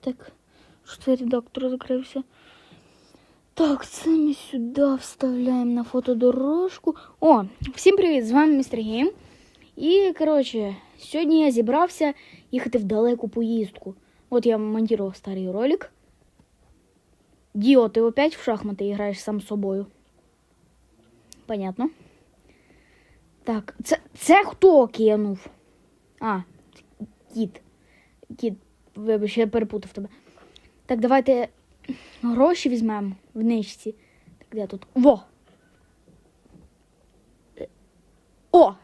Так, що редактор закрився. Так, це ми сюди вставляємо на фотодорожку. О, всім привіт! З вами містер Гейм. І, коротше, сьогодні я зібрався їхати в далеку поїздку. От я монтував старий ролик. Діо, ти опять в шахмати граєш сам собою. Понятно. Так, це, це хто кинув? А, кіт. Кіт, вибач, я перепутав тебе. Так, давайте гроші візьмемо в ничці. Так, де тут? Во! О!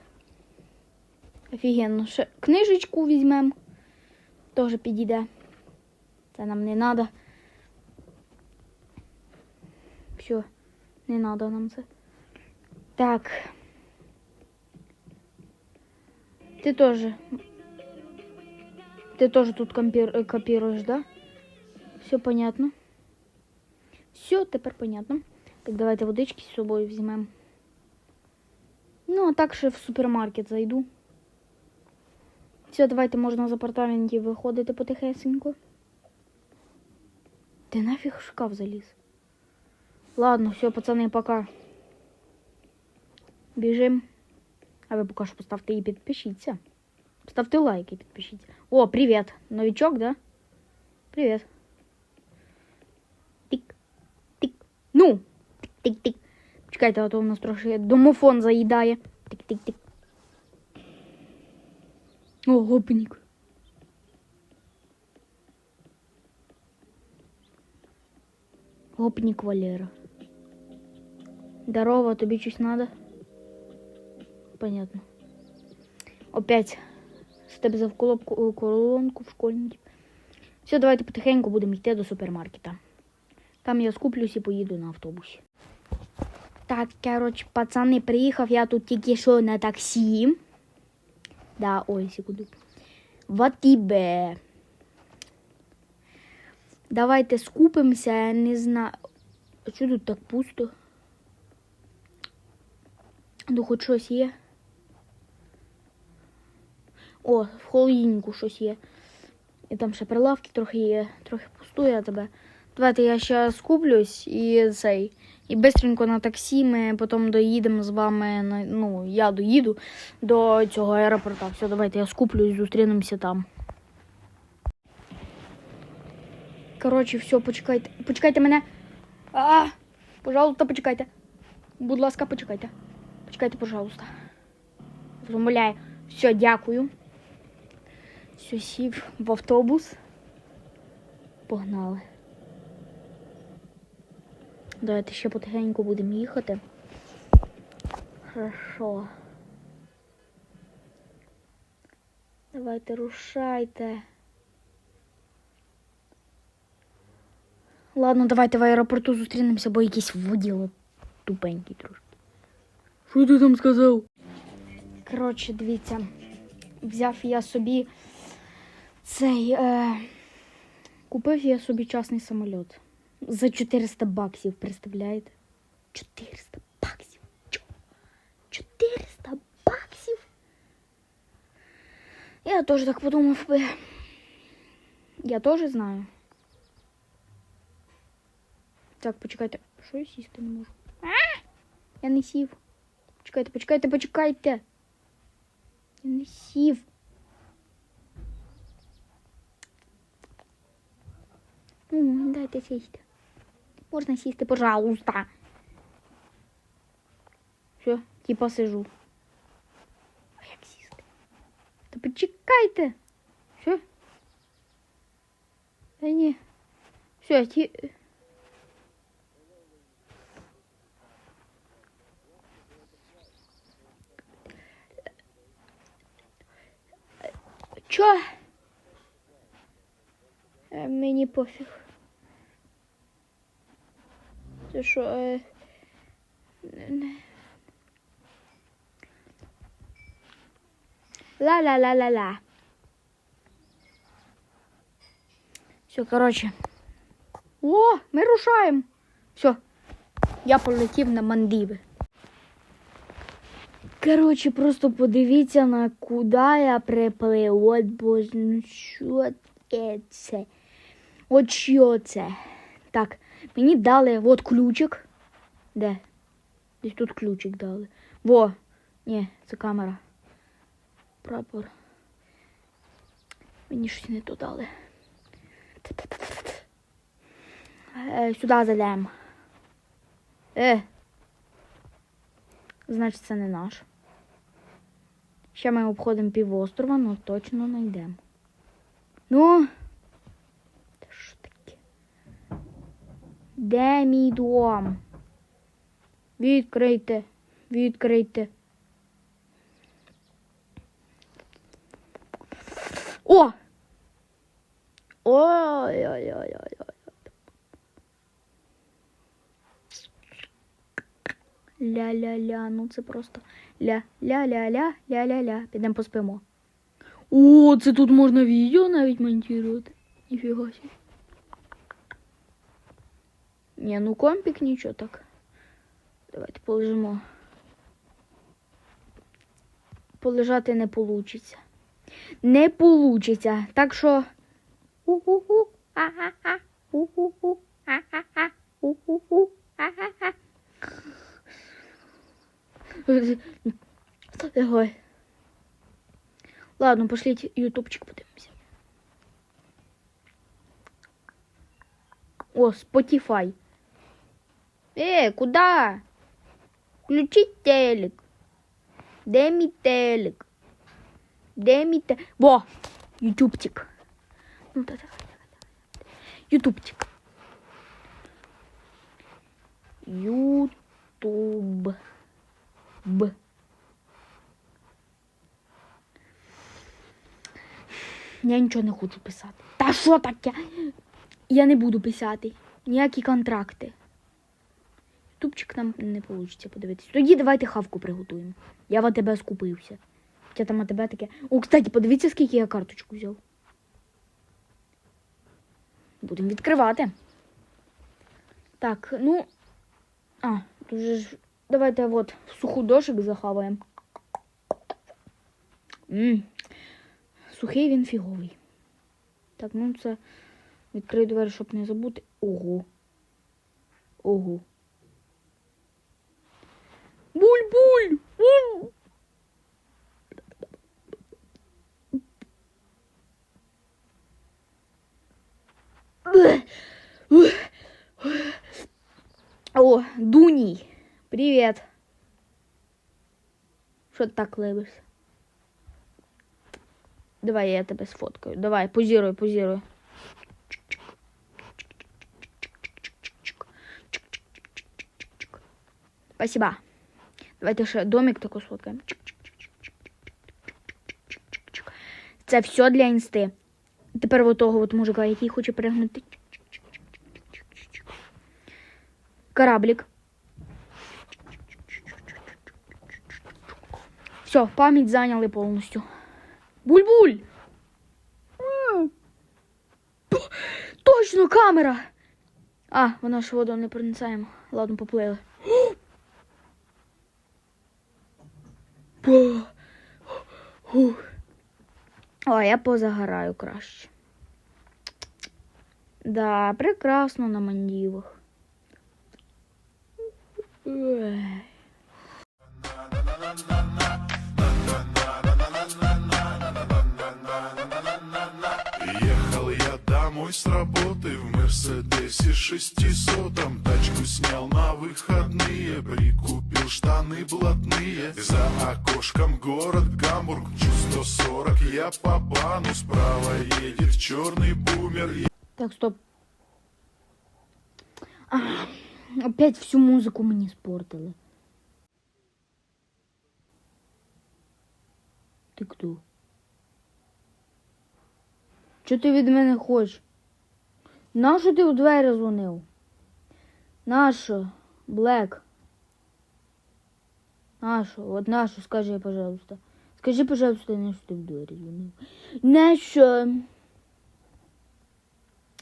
Офігенно. Ще книжечку візьмемо. Теж підійде. Це нам не треба. Все, не треба нам це. Так. Ты тоже. Ты тоже тут э, копируешь, да? Все понятно. Все, тепер понятно. Так, давайте водички з собою візьмемо. Ну, а так ще в супермаркет зайду. Все, давайте можна з апартаментів виходити потихесенько. Ти нафіг в шкаф заліз? Ладно, все, пацани, пока. Біжим. А ви поки що поставте і підпишіться. Ставте лайк і підпишіться. О, привіт! Новичок, да? Привіт. Тик. Тик. Ну! Тик-тик-тик. Чекайте, а то у нас трохи домофон заїдає. Тик-тик-тик. О, гопнік. Гопнік Валера. Здорово, тобі щось надо? Понятно. Опять тебе за колонку, колонку в школьників. Все, давайте потихеньку будемо йти до супермаркета. Там я скуплюсь і поїду на автобусі. Так, коротше, пацани, приїхав я тут тільки що на таксі. Да, ой, секунду. В тебе. Давайте скупимося, я не знаю. А Чого тут так пусто? Ну, хоч щось є. О, в холодильнику щось є. І там ще прилавки трохи є, трохи пустує тебе. Давайте я ще скуплюсь і цей. І бистренько на таксі ми потім доїдемо з вами. Ну, я доїду до цього аеропорта. Все, давайте я скуплюсь, зустрінемося там. Коротше, все, почекайте. Почекайте мене. А, пожалуйста, почекайте. Будь ласка, почекайте. Почекайте, пожалуйста. Замовляю. Все, дякую. Все, сів в автобус. Погнали. Давайте ще потихеньку будемо їхати. Хорошо. Давайте рушайте. Ладно, давайте в аеропорту зустрінемося, бо якийсь воділо тупенький трошки. Що ти там сказав? Коротше, дивіться, взяв я собі цей. Е, купив я собі частний самоліт. За 400 баксів, представляєте? 400 баксів. Чо? 400 баксів? Я теж так подумав би. Я теж знаю. Так, почекайте. Що я сісти не можу? Я не сів. Почекайте, почекайте, почекайте. Я не сів. Ну, дайте сісти. Можна сісти, пожалуйста. Все, типа сижу. А як сісти? Та почекайте. Все. Та ні. Все, ті... Чо? Е, Мені пофіг. Що? Е... Ла-ла-ла-ла-ла. Все, короче. О, ми рушаємо. Все. Я полетів на Мандиви. Коротше, просто подивіться на куди я приплив. От боже, ну що це? От що це? Так, мені дали от ключик. Де? Десь тут ключик дали. Во! Ні, це камера. Прапор. Мені щось не то дали. Е, сюди зайдемо. Е. Значить, це не наш. Ще ми обходимо півострова, ну точно знайдемо. Ну. Та що таке? Де мій дом? Відкрийте. Відкрийте. О! Ой-ой-ой-ой. Ля-ля-ля, ну це просто ля-ля-ля-ля, ля-ля-ля. Підемо поспимо. О, це тут можна відео навіть монтувати. Ніфіга себе. Ні, ну компік нічого так. Давайте полежимо. Полежати не получиться. Не получиться. Так що. У-ху-ху, а-ха-ха, у-ху-ху, а-ха-ха, у-ху-ху, а-ха-ха. Ой. Ладно, пошліть ютубчик подивимося. О, Spotify. Э, куда? Включить телек. Де мій телек? Де мій те... Во! Ютубчик. Ну, да, давай, давай, давай. Ютубчик. Ютуб. Б. Я нічого не хочу писати. Та що таке? Я не буду писати. Ніякі контракти. Ютубчик нам не вийде подивитися. Тоді давайте хавку приготуємо. Я в АТБ скупився. Хоча там АТБ таке. О, кстати, подивіться, скільки я карточку взяв. Будемо відкривати. Так, ну. А, тут ж. Давайте от в сухудошик захаваємо. Мм. Сухий він фіговий. Так, ну це. Відкрию двері, щоб не забути. Ого. Ого. Буль-буль! Буль! О, Дуній. Привіт. Що ти так либишся? Давай я тебе сфоткаю. Давай, позируй, позируй. Спасибо. Давайте ще домик таку сфоткаємо. Це все для інсти. Тепер от того от мужика, який хоче перегнути. Кораблик. Все, пам'ять зайняли повністю. Буль-буль! Точно камера! А, вона ж воду не проницаємо. Ладно, поплили. Ба. Ух. О, я позагораю краще. Да, прекрасно на Мандівах. Домой с работы в Мерседесе шестисотом Тачку снял на выходные, прикупил штаны блатные За окошком город Гамбург, чуть 140 Я по бану, справа едет черный бумер Так, стоп. А, опять всю музику мені спортили. Ти хто? Що ти від мене хочеш? Нащо ти в двері дзвонив? Нащо? Блек? Нащо? От нащо, скажи, пожалуйста. Скажи, пожалуйста, нащо ти в двері дзвонив? Нащо?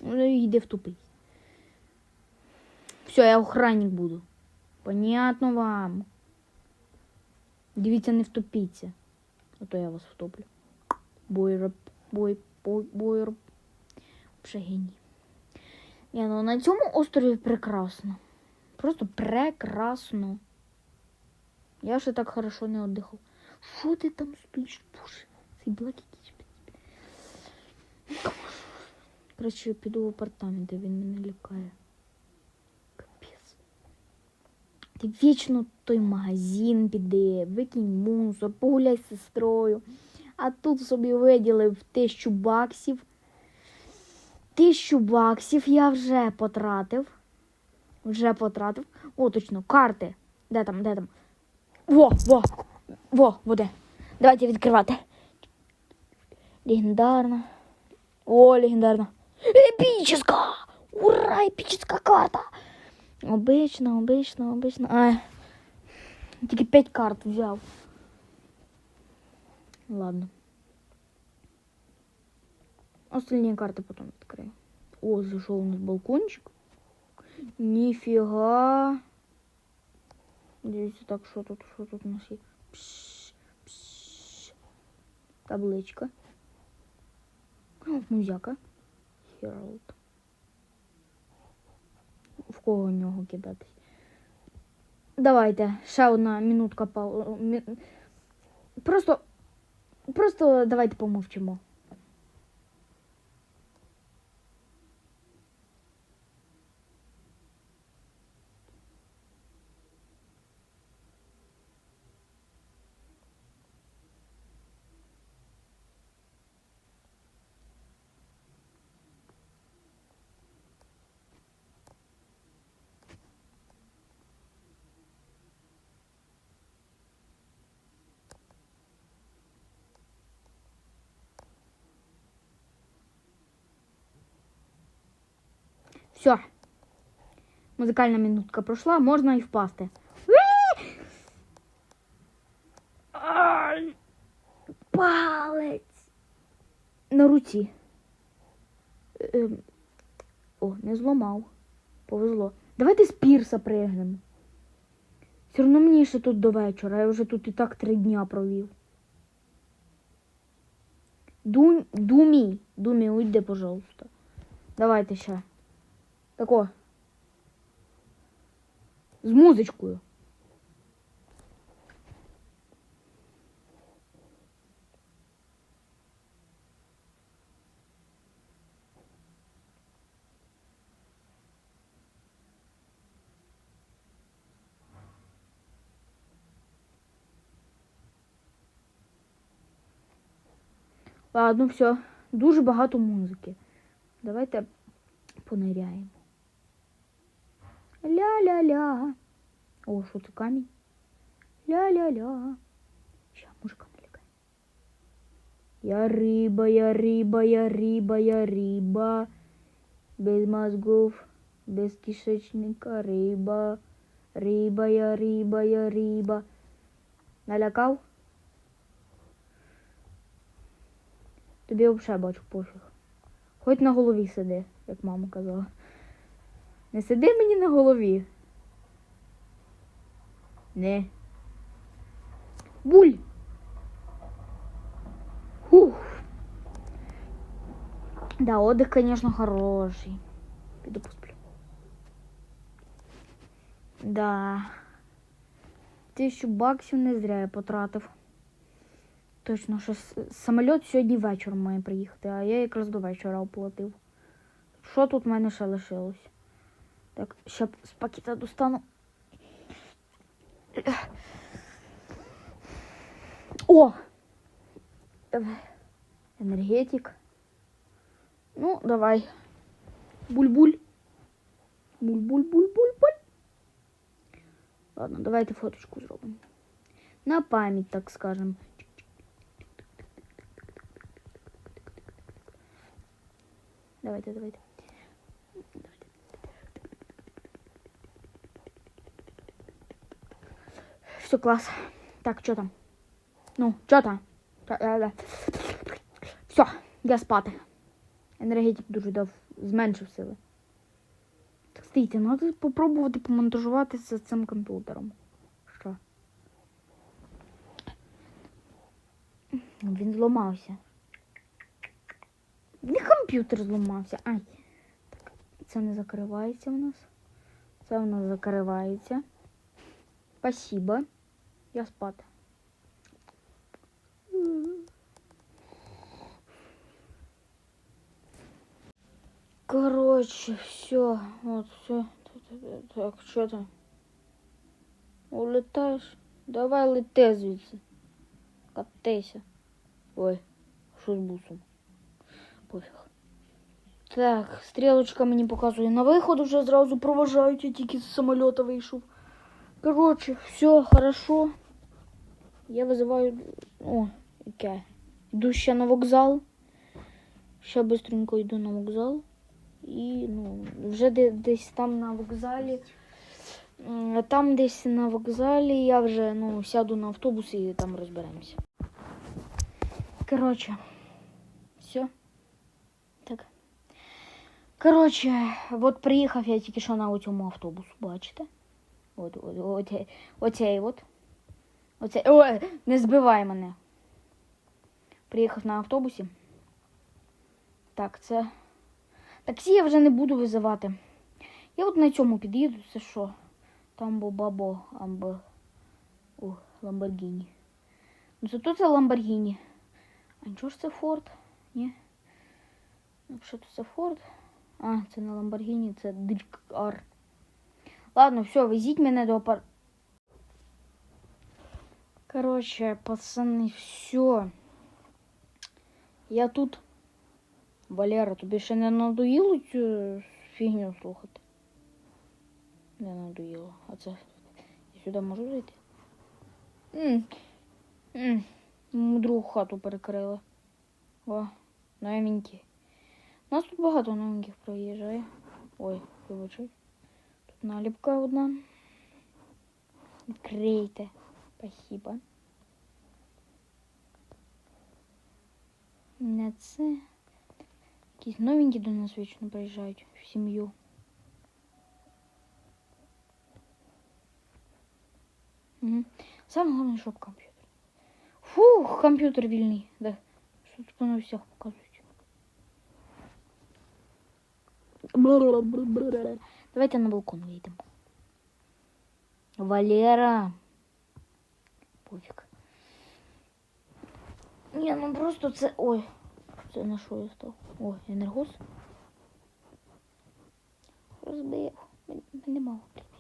Ну, йди в тупий. Все, я охранник буду. Понятно вам. Дивіться, не втопіться. А то я вас втоплю. Бой, бой, бойроб. Вже геній. Ні, ну на цьому острові прекрасно. Просто прекрасно. Я ще так хорошо не віддихав. Що ти там стоїш? Боже, цей якийсь. Коротше, я піду в апартамент, де він мене лякає. Капець. Ти вічно той магазин піди, викинь мусор, погуляй з сестрою. А тут собі виділив тисячу баксів. Тисячу баксів я вже потратив. Вже потратив. О, точно, карти. Де там, де там? Во, во, во, воде. Давайте відкривати. Легендарна. О, легендарна. Епічна! Ура, епічна карта! Обично, обично, обично. А, тільки 5 карт взяв. Ладно. Остальные карты потом открою. О, зашел у нас балкончик. Нифига. Дивіться, так, що тут, що тут у нас є? Пш, пш. Табличка. Музяка. Herald. В кого в нього кидатись? Давайте, ще одна минутка. Просто. Просто давайте помовчимо. Все. Музикальна минутка пройшла, можна і впасти. Палець. На руці. Ем, О, не зламав. Повезло. Давайте з пірса пригнемо. Все одно мені ще тут до вечора. Я вже тут і так три дня провів. Дум, думі, думі, уйди, пожалуйста. Давайте ще. Тако. З музичкою. Ладно, все. Дуже багато музики. Давайте пониряємо. Ля-ля-ля. О, що це камінь? Ля-ля-ля. Ща, мужика не. Я риба, я риба, я риба, я риба. Без мозгов, без кишечника риба. Риба, я риба, я риба. Налякав? Тобі взагалі бачу пофіг. Хоч на голові сиди, як мама казала. Не сиди мені на голові. Не. Буль. Фух. Да, отдых, конечно, хороший. Піду посплю. Да. Тисячу баксів не зря я потратив. Точно, що самоліт сьогодні вечором має приїхати, а я якраз до вечора оплатив. Що тут в мене ще лишилось? Так, ще з пакета достану. О! Давай. Енергетик. Ну, давай. Буль-буль. Буль-буль-буль-буль-буль. Ладно, давайте фоточку зробимо. На пам'ять, так скажем. Давайте, давайте. Все, класс. Так, что там? Ну, что там? Все, я спати. Енергетик дуже дав, зменшив сили. Так, стійте, треба попробувати помонтажувати з цим комп'ютером. Що? Він зламався. Не комп'ютер зламався. Ай. Так, це не закривається у нас. Це у нас закривається. Спасибо. Я спати. Короче, все. Вот, все. Так, що там? Улетаєш? Давай лети звідси. Катайся. Ой, що з бусом? Пофіг. Так, стрілочка мені показує на виход, вже зразу проважають, я тільки з самоліта вийшов. Коротше, все хорошо. Я визиваю. О, яке. Йду ще на вокзал. Ще быстренько йду на вокзал. І ну, вже де- десь там на вокзалі. Там десь на вокзалі я вже ну, сяду на автобус і там розберемося. Коротше, все. Так. Коротше, от приїхав я тільки що на цьому автобусу, бачите? От, от, от, оцей от. Оцей. Ой, не збивай мене. Приїхав на автобусі. Так, це. Таксі я вже не буду визивати. Я от на цьому під'їду, це що? Там бо бабо амбо. О, Ламборгіні. Ну зато це Ламборгіні. А нічого ж це Форд? Ні? Якщо то це Форд. А, це не Ламборгіні, це Дрік-Ар. Ладно, все, везіть мене до пар. Короче, пацани, все. Я тут. Валера, тобі ще не надоїло цю фігню слухати? Не надоїло. А це. Я сюди можу зайти? М. Другу хату перекрили. О. У нас тут багато новеньких проїжджає. Ой, вибачай. Тут наліпка одна. Відкрийте. Спасибо. Не це. Якісь новенькі до нас вічно приїжджають в сім'ю. Угу. Саме головне, щоб комп'ютер. Фух, комп'ютер вільний. Да. Що тут на всіх показують. Давайте на балкон вийдемо. Валера. Пофіг. Ні, ну просто це. Ой. Це на що я став? О, енергос. Розбив. Мене мало прибіг.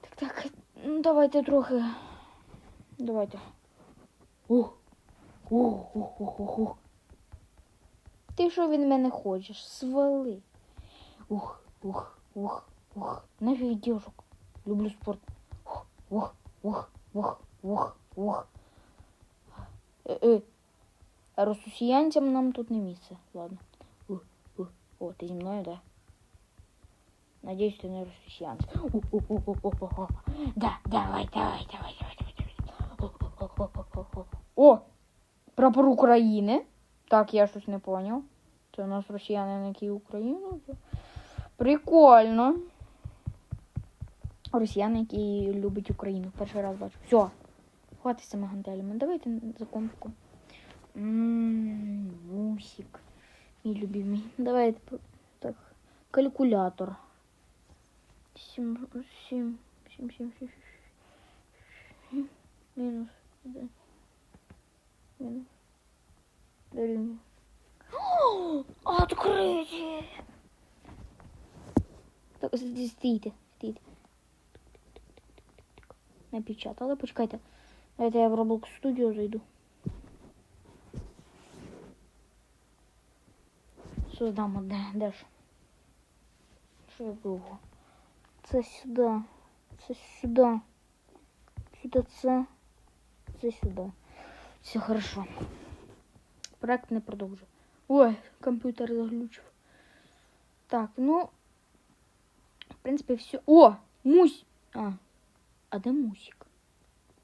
Так, так, так. Ну, давайте трохи. Давайте. Ух. Ух, ух, ух, ух, ух. Ти що від мене хочеш? Свали. Ух, ух, ух, ух. Нафіг дівчок. Люблю спорт. Ух, ух, ух, ух, ух, ух. Е, е. А росіянцям нам тут не місце. Ладно. Ух, ух. О, ти зі мною, да? Надіюсь, ти не росіянець. Да, давай, давай, давай, давай, давай, давай. О! Прапор України. Так, я щось не поняв. Це у нас росіяни, які Україну. Прикольно. Росіяни, які люблять Україну. Перший раз бачу. Все. Хватить гантелями. Давайте за компку. Мусик. Мій любимий. Давайте так. Калькулятор. Сім, сім, сім, сім, сім, сім. Мінус. Мінус. Дорівнює. Так, стійте, стійте. Напечатали, почекайте. Давайте я в Roblox Studio зайду. Создам одне, де ж? Що довго? Це сюди. Це сюди. Сюди це. Це сюди. Все хорошо. Проект не продовжу. Ой, комп'ютер заглючив. Так, ну. В принципі, все. О! Мусь! А. А де мусик?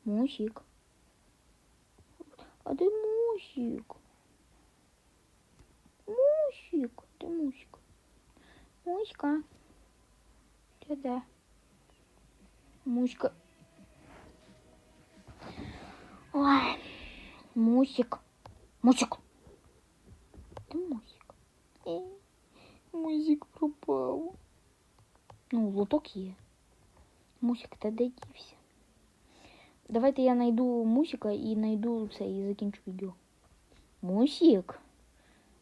Мусик. А де мусик? Мусик. Де мусик? Муська. Ти де? Муська. Ой. Мусик. Мусик. Ти мусик. Е, Мусик пропав. Ну, лоток є. Мусик, та де дівся? Давайте я найду мусика і найду це і закінчу відео. Мусик.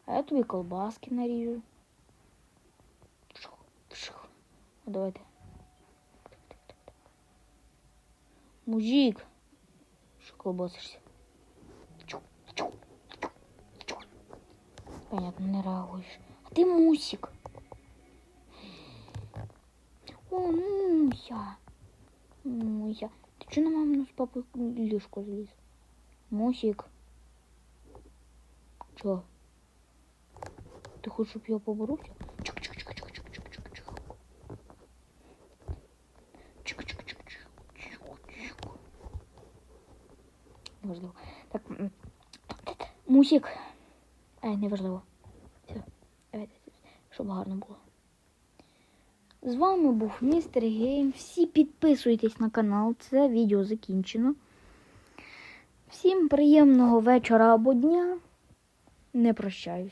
А я тобі колбаски наріжу. Пшух, пшух. А давайте. Мужик. Що колбасишся? Чу, чу, чу, чу. Понятно, не реагуєш. А ти мусик. О, Муся. Муся. Ти чого на мамину з папою ліжко зліз? Мусик. Чо? Ти хочеш, щоб я поборовся? Неважливо. Так. м, Мусик. Ай, неважливо. Все. Давайте, щоб гарно було. З вами був містер Гейм. Всі підписуйтесь на канал. Це відео закінчено. Всім приємного вечора або дня. Не прощаюсь.